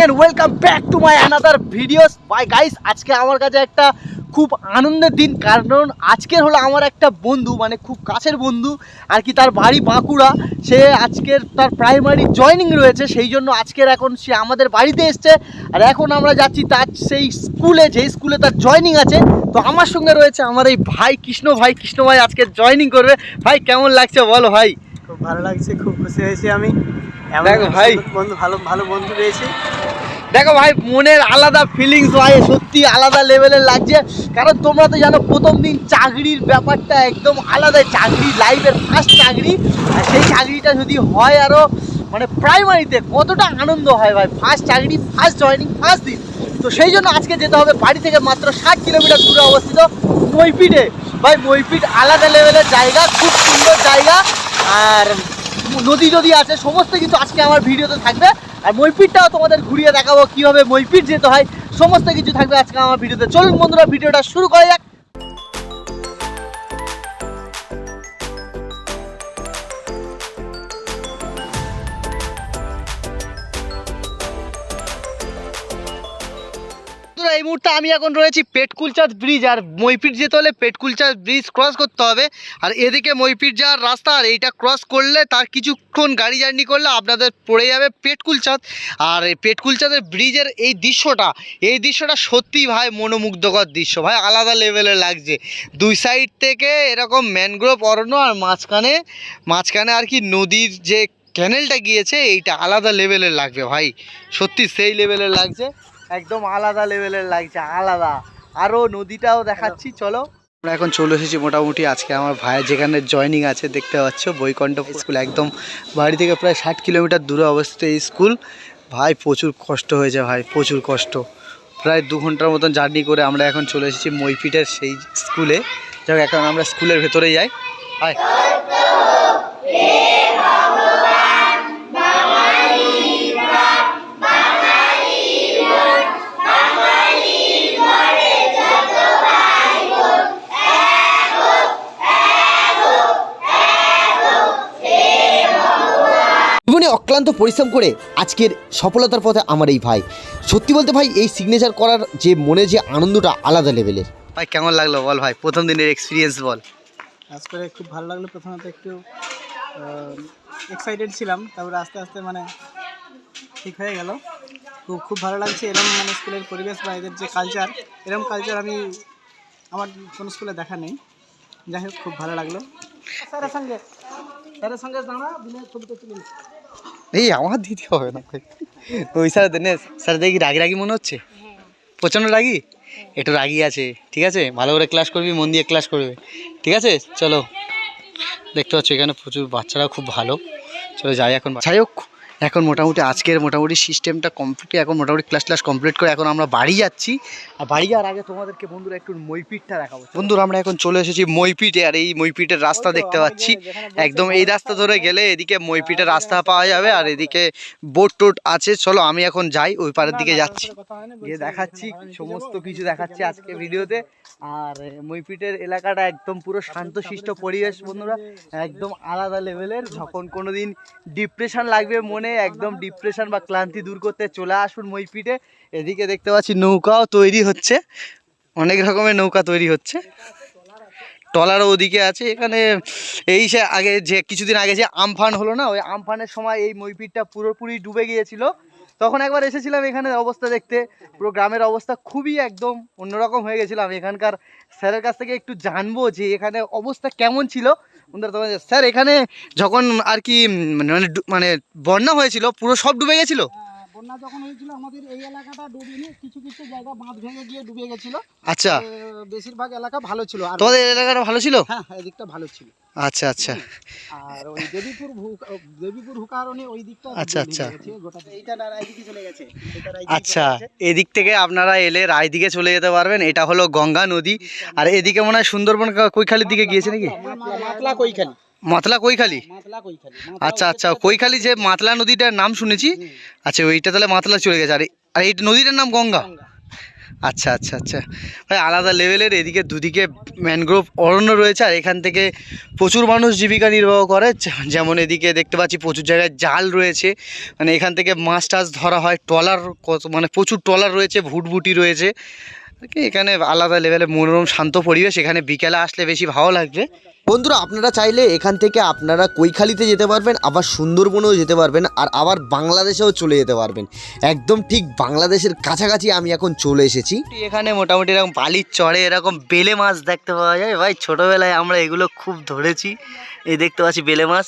And welcome back to my another videos bye guys আজকে আমার কাছে একটা খুব আনন্দের দিন কারণ আজকের হলো আমার একটা বন্ধু মানে খুব কাছের বন্ধু আর কি তার বাড়ি বাঁকুড়া। সে আজকের তার প্রাইমারি জয়নিং রয়েছে সেই জন্য আজকের এখন সে আমাদের বাড়িতে এসছে। আর এখন আমরা যাচ্ছি তার সেই স্কুলে যেই স্কুলে তার জয়নিং আছে। তো আমার সঙ্গে রয়েছে আমার এই ভাই কৃষ্ণ ভাই। কৃষ্ণ ভাই আজকে জয়নিং করবে। ভাই কেমন লাগছে বলো ভাই? খুব ভালো লাগছে খুব খুশি হয়েছি আমি। দেখো ভাই। বন্ধু ভালো ভালো বন্ধু পেয়েছি। দেখো ভাই, মনের আলাদা ফিলিংস ভাই, সত্যি আলাদা লেভেলের লাগছে। কারণ তোমরা তো জানো, প্রথম দিন চাকরির ব্যাপারটা একদম আলাদা চাকরি লাইফের ফার্স্ট চাকরি। আর সেই চাকরিটা যদি হয় আরও মানে প্রাইমারিতে কতটা আনন্দ হয় ভাই। ফার্স্ট চাকরি ফার্স্ট জয়নিং ফার্স্ট দিন। তো সেই জন্য আজকে যেতে হবে বাড়ি থেকে মাত্র ষাট কিলোমিটার দূরে অবস্থিত মইপিটে ভাই মইপিট আলাদা লেভেলের জায়গা, খুব সুন্দর জায়গা। আর নদী নদী আছে, সমস্ত কিছু আজকে আমার ভিডিওতে থাকবে। আর মইপিরটাও তোমাদের ঘুরিয়ে দেখাবো কীভাবে মইপির যেতে হয়, সমস্ত কিছু থাকবে আজকে আমার ভিডিওতে। চলুন বন্ধুরা, ভিডিওটা শুরু করা এই মুহূর্তে আমি এখন রয়েছি পেটকুলচাঁদ ব্রিজ আর মইপিট যেতে হলে পেটকুলচাঁদ ব্রিজ ক্রস করতে হবে। আর এদিকে মইপিট যাওয়ার রাস্তা আর এইটা ক্রস করলে তার কিছুক্ষণ গাড়ি জার্নি করলে আপনাদের পড়ে যাবে পেটকুলচাঁদ। আর পেটকুলচাঁদের ব্রিজের এই দৃশ্যটা এই দৃশ্যটা সত্যি ভাই মনোমুগ্ধকর দৃশ্য। ভাই আলাদা লেভেলের লাগছে। দুই সাইড থেকে এরকম ম্যানগ্রোভ অরণ্য আর মাঝখানে মাঝখানে আর কি নদীর যে ক্যানেলটা গিয়েছে, এইটা আলাদা লেভেলের লাগবে ভাই। সত্যি সেই লেভেলের লাগছে। একদম আলাদা লেভেলের লাগছে, আলাদা। আরও নদীটাও দেখাচ্ছি, চলো। আমরা এখন চলে এসেছি মোটামুটি আজকে আমার ভাইয়ের যেখানে জয়নিং আছে, দেখতে পাচ্ছ বৈকণ্ঠ স্কুল একদম বাড়ি থেকে প্রায় ষাট কিলোমিটার দূরে অবস্থিত এই স্কুল ভাই, প্রচুর কষ্ট হয়েছে ভাই, প্রচুর কষ্ট। প্রায় দু ঘণ্টার মতন জার্নি করে আমরা এখন চলে এসেছি মইপিটের সেই স্কুলে যাক, এখন আমরা স্কুলের ভেতরে যাই। হাই জীবনে অক্লান্ত পরিশ্রম করে আজকের সফলতার পথে আমার এই ভাই। সত্যি বলতে ভাই এই সিগনেচার করার যে মনে যে আনন্দটা আলাদা লেভেলের ভাই কেমন লাগল বল ভাই? প্রথম দিনের এক্সপিরিয়েন্স বল। কাজ করে খুব ভালো লাগল। প্রথমত একটু এক্সাইটেড ছিলাম। তারপরে আস্তে আস্তে মানে ঠিক হয়ে গেল। খুব খুব ভালো লাগছে। এরকম মানে স্কুলের পরিবেশ বা এদের যে কালচার এরকম কালচার আমি আমার কোনো স্কুলে দেখা নেই। যাই হোক খুব ভালো লাগল। স্যারের সঙ্গে স্যারের সঙ্গে দাঁড়া দিলে ছবিটা তুলে। এই আমার দিতে হবে না ভাই। ওই স্যার দেনে স্যার দেখি রাগি রাগি মনে হচ্ছে? প্রচণ্ড রাগি? একটু রাগি আছে, ঠিক আছে? ভালো করে ক্লাস করবি, মন দিয়ে ক্লাস করবে। ঠিক আছে? চলো। দেখতে পাচ্ছ এখানে প্রচুর বাচ্চারা খুব ভালো। চলো যাই এখন যাই হোক এখন মোটামুটি আজকের মোটামুটি সিস্টেমটা কমপ্লিট এখন মোটামুটি ক্লাস ক্লাস কমপ্লিট করে এখন আমরা বাড়ি যাচ্ছি। আর বাড়ি যাওয়ার আগে তোমাদেরকে বন্ধুরা একটু মইপিটটা দেখাবো। বন্ধুরা আমরা এখন চলে এসেছি মইপিটে আর এই মইপিটের রাস্তা দেখতে পাচ্ছি। একদম এই রাস্তা ধরে গেলে এদিকে মইপিটের রাস্তা পাওয়া যাবে আর এদিকে বোট টোট আছে। চলো আমি এখন যাই ওই পারের দিকে যাচ্ছি। হয় গিয়ে দেখাচ্ছি সমস্ত কিছু দেখাচ্ছি আজকে ভিডিওতে। আর মইপিটের এলাকাটা একদম পুরো শান্তশিষ্ট পরিবেশ বন্ধুরা। একদম আলাদা লেভেলের যখন কোনো দিন ডিপ্রেশন লাগবে মনে একদম ডিপ্রেশন বা ক্লান্তি দূর করতে চলে আসুন মইপিটে। এদিকে দেখতে পাচ্ছি নৌকাও তৈরি হচ্ছে। অনেক রকমের নৌকা তৈরি হচ্ছে। টলারও ওদিকে আছে। এখানে এই সে আগে যে কিছুদিন আগে যে আমফান হলো না, ওই আমফানের সময় এই মইপিটটা পুরোপুরি ডুবে গিয়েছিল। তখন একবার এসেছিলাম এখানে অবস্থা দেখতে। পুরো গ্রামের অবস্থা খুবই একদম অন্যরকম হয়ে গেছিলাম। এখানকার স্যারের কাছ থেকে একটু জানব যে এখানে অবস্থা কেমন ছিল। স্যার এখানে যখন আর কি মানে ডু- মানে বন্যা হয়েছিল পুরো সব ডুবে গেছিল? আহ, বন্যা যখন হয়েছিল আমাদের এই এলাকাটা ডুবিনি কিছু কিছু জায়গা বাঁধ ভেঙে গিয়ে ডুবে গেছিল। আচ্ছা। বেশিরভাগ এলাকা ভালো ছিল। আর তোমাদের এলাকাটা ভালো ছিল? হ্যাঁ হ্যাঁ, এদিকটা ভালো ছিল। আচ্ছা আচ্ছা। আর ওই দেবীপুর ভূ- দেবীপুর হুকারণে ওই দিকটা আচ্ছা, আচ্ছা। গোটা এইটা না রায়দিকে চলে গেছে। আচ্ছা এদিক থেকে আপনারা এলে রায়দিকে চলে যেতে পারবেন। এটা হলো গঙ্গা নদী। আর এদিকে মনে হয় সুন্দরবন কৈখালির দিকে গিয়েছে নাকি? মাতলা মাতলা কৈখালি। মাতলা কৈখালি? আচ্ছা আচ্ছা কৈখালি যে মাতলা নদীটার নাম শুনেছি? আচ্ছা ওইটা তাহলে মাতলা চলে গেছে। আর এই- আর এই নদীটার নাম গঙ্গা? আচ্ছা আচ্ছা আচ্ছা। ভাই আলাদা লেভেলের এদিকে দুদিকে ম্যানগ্রোভ অরণ্য রয়েছে আর এখান থেকে প্রচুর মানুষ জীবিকা নির্বাহ করে। যেমন এদিকে দেখতে পাচ্ছি প্রচুর জায়গায় জাল রয়েছে। মানে এখান থেকে মাছ টাছ ধরা হয় ট্রলার কত মানে প্রচুর ট্রলার রয়েছে ভুটভুটি রয়েছে। এখানে আলাদা লেভেলে মনোরম শান্ত পরিবেশ এখানে বিকেলে আসলে বেশি ভালো লাগবে। বন্ধুরা আপনারা চাইলে এখান থেকে আপনারা কৈখালিতে যেতে পারবেন আবার সুন্দরবনেও যেতে পারবেন আর আবার বাংলাদেশেও চলে যেতে পারবেন। একদম ঠিক বাংলাদেশের কাছাকাছি আমি এখন চলে এসেছি। এখানে মোটামুটি এরকম বালির চড়ে এরকম বেলে মাছ দেখতে পাওয়া যায়। ভাই ছোটোবেলায় আমরা এগুলো খুব ধরেছি। এই দেখতে পাচ্ছি বেলে মাছ।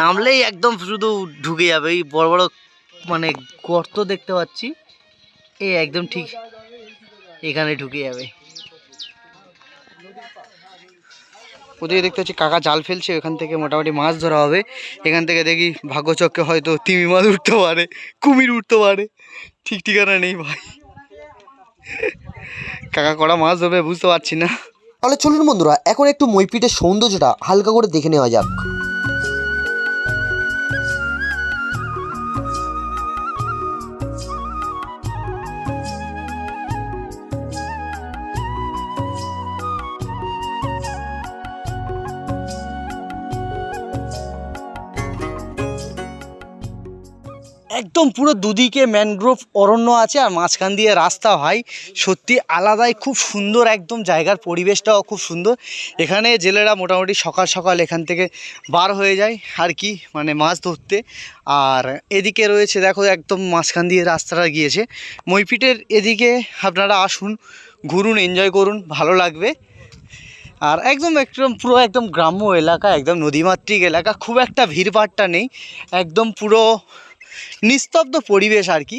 নামলেই একদম শুধু ঢুকে যাবে। এই বড় বড় মানে গর্ত দেখতে পাচ্ছি। এই একদম ঠিক এখানে ঢুকে যাবে। ওদিকে দেখতে পাচ্ছি কাকা জাল ফেলছে ওখান থেকে মোটামুটি মাছ ধরা হবে। এখান থেকে দেখি ভাগ্যচক্রে হয়তো তিমি মাছ উঠতে পারে কুমির উঠতে পারে। ঠিক ঠিকানা নেই ভাই। কাকা কড়া মাছ ধরবে বুঝতে পারছি না। তাহলে চলুন বন্ধুরা এখন একটু মইপিটের সৌন্দর্যটা হালকা করে দেখে নেওয়া যাক। একদম পুরো দুদিকে ম্যানগ্রোভ অরণ্য আছে আর মাঝখান দিয়ে রাস্তা হয় সত্যি আলাদাই, খুব সুন্দর একদম জায়গার পরিবেশটাও খুব সুন্দর। এখানে জেলেরা মোটামুটি সকাল সকাল এখান থেকে বার হয়ে যায় আর কি মানে মাছ ধরতে। আর এদিকে রয়েছে, দেখো একদম মাঝখান দিয়ে রাস্তাটা গিয়েছে। মইপিটের এদিকে আপনারা আসুন, ঘুরুন এনজয় করুন, ভালো লাগবে। আর একদম একদম পুরো একদম গ্রাম্য এলাকা, একদম নদীমাতৃক এলাকা, খুব একটা ভিড়ভাট্টা নেই। একদম পুরো নিস্তব্ধ পরিবেশ আর কি।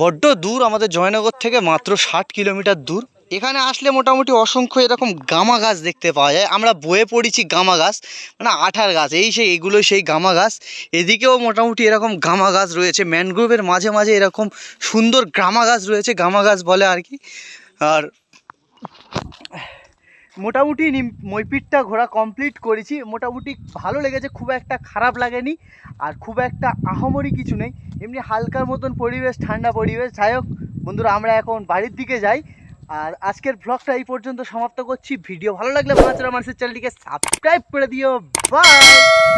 বড্ড দূর আমাদের জয়নগর থেকে মাত্র ষাট কিলোমিটার দূর। এখানে আসলে মোটামুটি অসংখ্য এরকম গামা গাছ দেখতে পাওয়া যায়। আমরা বয়ে পড়েছি গামা গাছ মানে আঠার গাছ, এই সেই এগুলো সেই গামা গাছ এদিকেও মোটামুটি এরকম গামা গাছ রয়েছে। ম্যানগ্রোভের মাঝে মাঝে এরকম সুন্দর গামা গাছ রয়েছে গামা গাছ বলে আর কি। আর মোটামুটি মইপিটটা ঘোরা কমপ্লিট করেছি। মোটামুটি ভালো লেগেছে, খুব একটা খারাপ লাগেনি, আর খুব একটা আহমরি কিছু নেই। এমনি হালকার মতন পরিবেশ, ঠান্ডা পরিবেশ। যাই হোক, বন্ধুরা, আমরা এখন বাড়ির দিকে যাই। আর আজকের ব্লগটা এই পর্যন্ত সমাপ্ত করছি। ভিডিও ভালো লাগলে মাছরা মানুষের চ্যানেলটিকে সাবস্ক্রাইব করে দিও। বাই